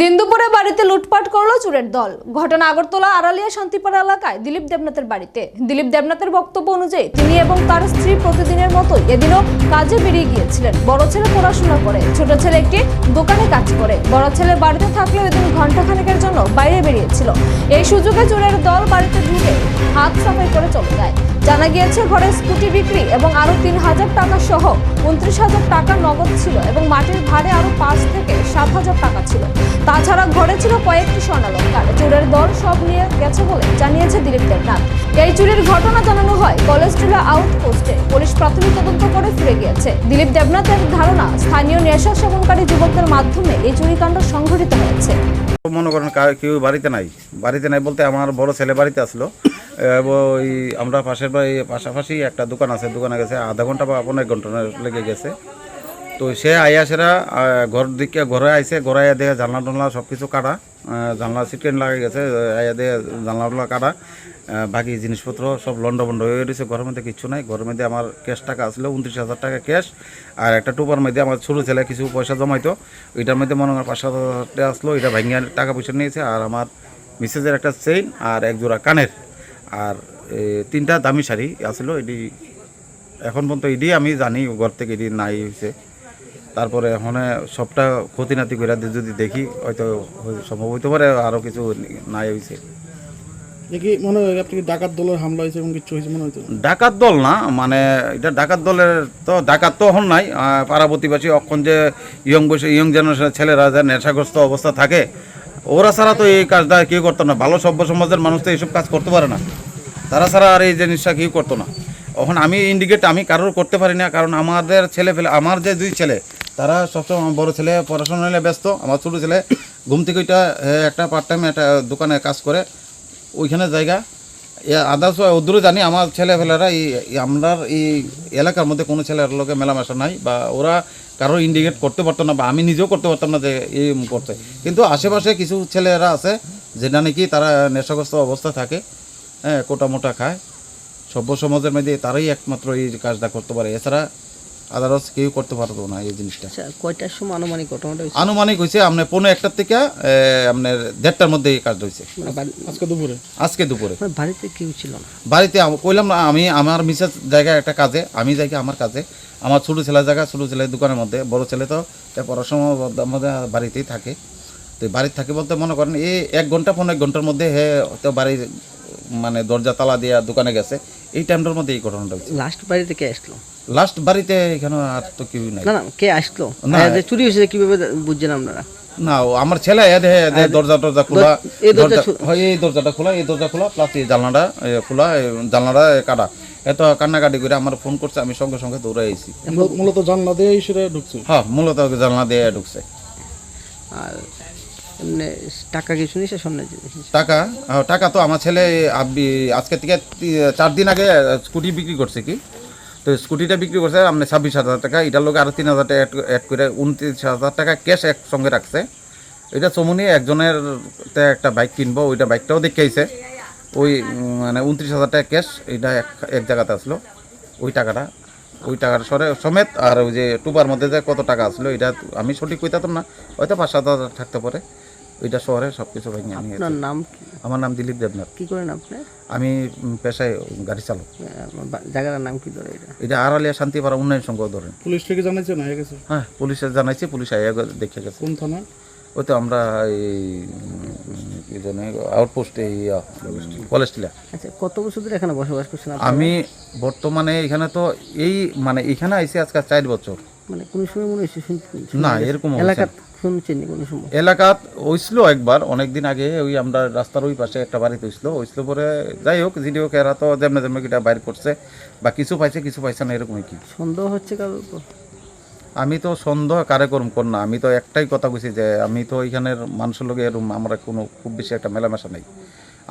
দিন দুপুরে বাড়িতে লুটপাট করল চুরের দল। ঘটনা আগরতলা আড়ালিয়া শান্তিপাড়া এলাকায় দিলীপ দেবনাথের বাড়িতে। দিলীপ দেবনাথের বক্তব্য অনুযায়ী তিনি এবং তার স্ত্রী প্রতিদিনের মতোই এদিনও কাজে বেরিয়ে গিয়েছিলেন। বড় ছেলে পড়াশোনা করে, ছোট ছেলে একটি দোকানে কাজ করে। বড় ছেলে বাড়িতে থাকলেও এদিন ঘন্টাখানেকের জন্য বাইরে বেরিয়েছিল। এই সুযোগে চোরের দল বাড়িতে ঢুকে হাত সাফাই করে চলে যায়। জানা গিয়েছে, ঘরে স্কুটি বিক্রি এবং আরও তিন হাজার টাকা সহ উনত্রিশ হাজার টাকা নগদ ছিল এবং মাটির হাজার টাকা ছিল। তাছাড়া ঘরে ছিল কয়েকটি স্বর্ণালঙ্কার। চোরের দল সব নিয়ে গেছে বলে জানিয়েছে দিলীপ দেবনাথ এই চুরির ঘটনা জানানো হয় কলেস্ট্রিলা আউটপোস্টে। পুলিশ প্রাথমিক তদন্ত করে ফিরে গিয়েছে। দিলীপ দেবনাথের ধারণা, স্থানীয় নেশা সেবনকারী যুবকদের মাধ্যমে এই চুরিকাণ্ড সংঘটিত হয়েছে। মনে করেন কেউ বাড়িতে নাই। বাড়িতে নাই বলতে আমার বড় ছেলে বাড়িতে আসলো। ওই আমরা পাশের বাড়ি পাশাপাশি একটা দোকান আছে। দোকানে গেছে। আধা ঘণ্টা বা পনেরো ঘণ্টা লেগে গেছে। তো সে আইয়া সেরা ঘর দিকে ঘরে আইসে ঘরে আইয়া দিয়ে জানলা টানলা সব কিছু কাটা জানলা সিটেন লাগে গেছে, আইয়া দিয়ে জানলা টানলা কাটা। বাকি জিনিসপত্র সব লন্ড বন্ড হয়ে রয়েছে ঘরের মধ্যে কিছু নাই। ঘরের মধ্যে আমার ক্যাশ টাকা আসলো উনত্রিশ হাজার টাকা ক্যাশ। আর একটা টুপার মধ্যে আমার ছোটো ছেলে কিছু পয়সা জমাইতো। ওইটার মধ্যে মনে হয় পাঁচ সাত হাজার আসলো, এটা ভাঙিয়ে টাকা পয়সা নিয়েছে। আর আমার মিসেজের একটা চেইন আর এক জোড়া কানের। আর তিনটা দামি শাড়ি আসলো, এটি এখন পর্যন্ত এটি আমি জানি, ঘর থেকে এটি নাই হয়েছে। তারপরে এখন সবটা ক্ষতি নাতি করে যদি দেখি হয়তো সম্ভব হইতে পারে আরও কিছু নাই হয়েছে দেখি মনে হয় আপনি ডাকাত দলের হামলা হয়েছে এবং কিছু হয়েছে মনে ডাকাত দল না মানে এটা ডাকাত দলের তো ডাকাত তো এখন নাই পাড়া প্রতিবাসী অক্ষণ যে ইয়ং বয়সে ইয়ং জেনারেশনের ছেলেরা যে নেশাগ্রস্ত অবস্থা থাকে ওরা ছাড়া তো এই কাজটা কেউ করতো না। ভালো সভ্য সমাজের মানুষ তো এইসব কাজ করতে পারে না। তারা ছাড়া আর এই জিনিসটা কেউ করতো না। এখন আমি ইন্ডিকেট আমি কারোর করতে পারি না কারণ আমাদের ছেলে ফেলে আমার যে দুই ছেলে তারা সবসময় আমার বড় ছেলে, পড়াশোনা নিয়ে ব্যস্ত, আমার ছোটো ছেলে ঘুম থেকে ওইটা একটা পার্ট টাইম একটা দোকানে কাজ করে। ওইখানে জায়গা। আদার্স ওদেরও জানি, আমার ছেলেপেলেরা এই আমরার এই এলাকার মধ্যে কোনো ছেলের লোকে মেলামেশা নাই বা ওরা কারও ইন্ডিকেট করতে পারতো না বা আমি নিজেও করতে পারতাম না যে এই করতে। কিন্তু আশেপাশে কিছু ছেলেরা আছে, যেটা নাকি তারা নেশাগ্রস্ত অবস্থা থাকে হ্যাঁ কোটা মোটা খায়। সভ্য সমাজের মধ্যে তারাই একমাত্র এই কাজটা করতে পারে। এছাড়া আদারস কেউ করতে পারতো না এই জিনিসটা। আচ্ছা কয়টার সময় আনুমানিক ঘটনাটা হয়েছে আনুমানিক হয়েছে আপনার পনেরো একটার থেকে আপনার দেড়টার মধ্যে এই কাজটা হয়েছে। মানে আজকে দুপুরে? আজকে দুপুরে। মানে বাড়িতে কেউ ছিল না? বাড়িতে কইলাম না আমি আমার মিসেস জায়গায় একটা কাজে আমি যাই আমার কাজে। আমার ছোটো ছেলের জায়গা ছোটো ছেলের দোকানের মধ্যে বড় ছেলে তো পড়াশোনা মধ্যে বাড়িতেই থাকে। তো বাড়িতে থাকে বলতে মনে করেন এই এক ঘণ্টা পনেরো এক ঘণ্টার মধ্যে হে তো বাড়ির মানে দরজা তালা দিয়ে দোকানে গেছে। এই টাইমটার মধ্যে এই ঘটনাটা লাস্ট বাড়িতে কে আসলো? লাস্ট বাড়িতে এখানে আর তো কেউ নাই। না না কে আসলো? না। যে চুরি হয়েছে কীভাবে বুঝছেন আপনারা? না আমার ছেলে এ দেখে যে দরজা টরজা খোলা এই দরজা দরজা- হয়, এই দরজাটা খোলা এই দরজা খোলা প্লাস এই জানলাটা খোলা এই জানলাটা কাটা। এত কান্নাকাটি করে আমার ফোন করছে আমি সঙ্গে সঙ্গে দৌড়ে আইছি। মূলত- জানলা দিয়ে সেটা ঢুকছে? হ্যাঁ মূলত জানলা দিয়ে ঢুকছে। আর এমনি টাকা কিছু নিছে স্বর্ণ টাকা? টাকা তো আমার ছেলে আজকে থেকে চার দিন আগে স্কুটি বিক্রি করছে কি? তো স্কুটিটা বিক্রি করছে আপনি ছাব্বিশ হাজার টাকা। এটার লোক আরও তিন হাজার টাকা অ্যাড করে উনত্রিশ হাজার টাকা ক্যাশ একসঙ্গে রাখছে। এটা চমুনি একজনের একটা বাইক কিনবো, ওইটা বাইকটাও দেখে আইছে ওই মানে উনত্রিশ হাজার টাকা ক্যাশ এটা এক এক জায়গাতে আসলো। ওই টাকাটা, ওই টাকার সরে, সমেত আর ওই যে টুবার মধ্যে যে কত টাকা আসলো, এটা আমি সঠিক কইতাম না। হয়তো পাঁচ সাত হাজার থাকতে পারে। ওইটা শহরে সব কিছু ভেঙে নিয়ে আপনার নাম কি? আমার নাম দিলীপ দেবনাথ। কি করেন আপনি? আমি পেশায় গাড়ি চালক। জায়গাটার নাম কি ধরে এটা? এটা আড়ালিয়া শান্তিপাড়া উন্নয়ন সংঘ ধরেন। পুলিশ থেকে জানাইছে না হয়ে গেছে? হ্যাঁ পুলিশে জানাইছি পুলিশ আইয়া দেখে গেছে। কোন থানা? ওই তো আমরা এই উম, কি জানে আউটপোস্টে কলেজ টিলা আচ্ছা কত বছর ধরে এখানে বসবাস করছেন আপনি? আমি বর্তমানে এখানে তো এই মানে এখানে আইছি আজকে চার বছর। মানে কোন সময় মনে হয়েছে না এরকম হয়েছে এলাকাত হইছিল একবার অনেক দিন আগে ওই আমরা রাস্তার ওই পাশে একটা বাড়িতে হইছিল হইছিল পরে যাই হোক যদি হোক এরা তো যেমনে যেমনে কিটা বাইর করছে বা কিছু পাইছে কিছু পাইছে না এরকমই কি? সন্দেহ হচ্ছে কারোর উপর? আমি তো সন্দেহ কারে করম কর না আমি তো একটাই কথা কইছি যে আমি তো এখানের মানুষের লোক এরকম আমরা কোনো খুব বেশি একটা মেলামেশা নেই।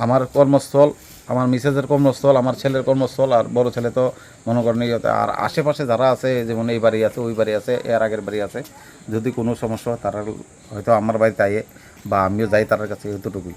আমার কর্মস্থল, আমার মিসেসের কর্মস্থল, আমার ছেলের কর্মস্থল আর বড় ছেলে তো মনে করেন আর আশেপাশে যারা আছে, যেমন এই বাড়ি আছে, ওই বাড়ি আছে, এর আগের বাড়ি আছে, যদি কোনো সমস্যা হয় তারা হয়তো আমার বাড়িতে আইয়ে বা আমিও যাই তার কাছে এতটুকুই।